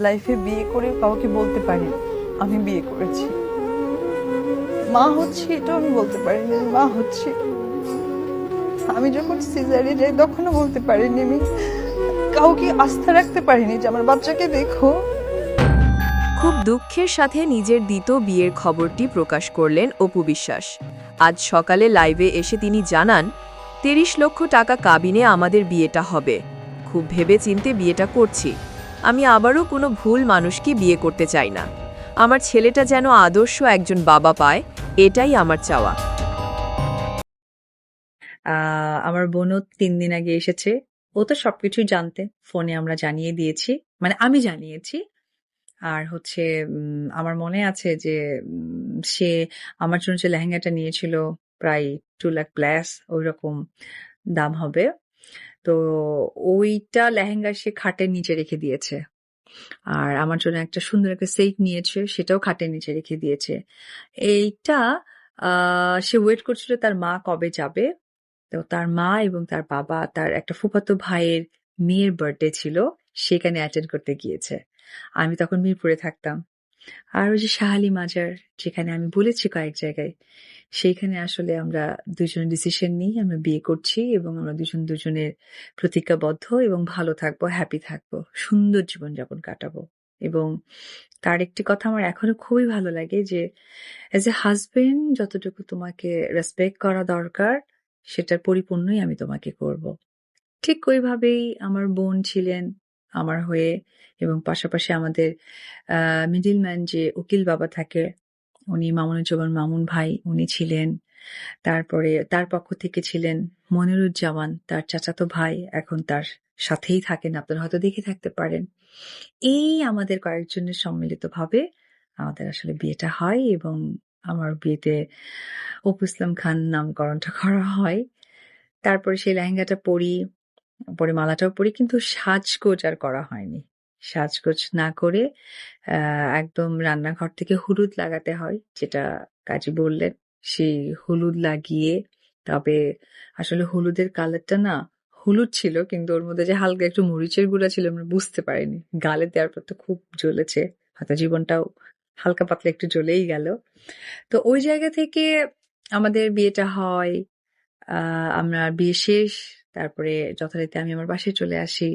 লাইফে বিয়ে করে কাউকে বলতে পারি আমি বিয়ে করেছি। মা হচ্ছে এটাও আমি বলতে পারিনি, মা হচ্ছে। আমি যখন সিজারে যাই তখনও বলতে পারিনি আমি। কাউকে আস্থা রাখতে পারিনি যে আমার বাচ্চাকে দেখো। খুব দুঃখের সাথে নিজের দিত বিয়ের খবরটি প্রকাশ করলেন অপু বিশ্বাস। আজ সকালে লাইভে এসে তিনি জানান, তিরিশ লক্ষ টাকা কাবিনে আমাদের বিয়েটা হবে। খুব ভেবে চিনতে বিয়েটা করছি। আমি আবারও কোনো ভুল মানুষকে বিয়ে করতে চাই না। আমার ছেলেটা যেন আদর্শ একজন বাবা পায়, এটাই আমার চাওয়া। আমার বোনও তিন দিন আগে এসেছে। ও তো সবকিছুই জানতে। ফোনে আমরা জানিয়ে দিয়েছি। মানে আমি জানিয়েছি। আর হচ্ছে আমার মনে আছে যে সে আমার জন্য যে লেহেঙ্গাটা নিয়েছিল, প্রায় টু লাখ প্লাস ওই রকম দাম হবে। তো ওইটা লেহেঙ্গা সে খাটের নিচে রেখে দিয়েছে। আর আমার জন্য একটা সুন্দর একটা সেট নিয়েছে, সেটাও খাটের নিচে রেখে দিয়েছে। এইটা সে ওয়েট করছিল তার মা কবে যাবে। তো তার মা এবং তার বাবা, তার একটা ফুফাতো ভাইয়ের মেয়ের বার্থডে ছিল, সেখানে অ্যাটেন্ড করতে গিয়েছে। আমি তখন মিরপুরে থাকতাম। আর ওই যে শাহালি মাজার, যেখানে আমি বলেছি কয়েক জায়গায়, সেইখানে আসলে আমরা দুজন ডিসিশন নিই, আমরা বিয়ে করছি এবং আমরা দুজন দুজনের প্রতিজ্ঞাবদ্ধ এবং ভালো থাকব হ্যাপি থাকব, সুন্দর জীবনযাপন কাটাবো। এবং তার একটি কথা আমার এখনও খুবই ভালো লাগে যে এজ এ হাজবেন্ড যতটুকু তোমাকে রেসপেক্ট করা দরকার, সেটার পরিপূর্ণই আমি তোমাকে করব। ঠিক ওইভাবেই আমার বোন ছিলেন আমার হয়ে এবং পাশাপাশি আমাদের মিডিলম্যান যে উকিল বাবা থাকে, উনি মামুনুজ্জামান মামুন ভাই, উনি ছিলেন। তারপরে তার পক্ষ থেকে ছিলেন মনিরুজ্জামান, তার চাচাতো ভাই, এখন তার সাথেই থাকেন, আপনারা হয়তো দেখে থাকতে পারেন। এই আমাদের কয়েকজনের সম্মিলিতভাবে আমাদের আসলে বিয়েটা হয় এবং আমার বিয়েতে অপু ইসলাম খান নামকরণটা করা হয়। তারপরে সেই লেহেঙ্গাটা পরি পরে মালাটাও পরি কিন্তু সাজগোজ আর করা হয়নি। সাজগোজ না করে একদম রান্নাঘর থেকে হলুদ লাগাতে হয়, যেটা কাজী বললেন। সেই হলুদ লাগিয়ে, তবে আসলে হলুদের কালারটা না হলুদ ছিল, কিন্তু ওর মধ্যে যে হালকা একটু মরিচের গুঁড়া ছিল, আমরা বুঝতে পারিনি। গালে দেওয়ার পর তো খুব জ্বলেছে, হয়তো জীবনটাও হালকা পাতলা একটু জ্বলেই গেল। তো ওই জায়গা থেকে আমাদের বিয়েটা হয় আমরা বিয়ে শেষ তারপরে যথারীতি আমি আমার বাসায় চলে আসি।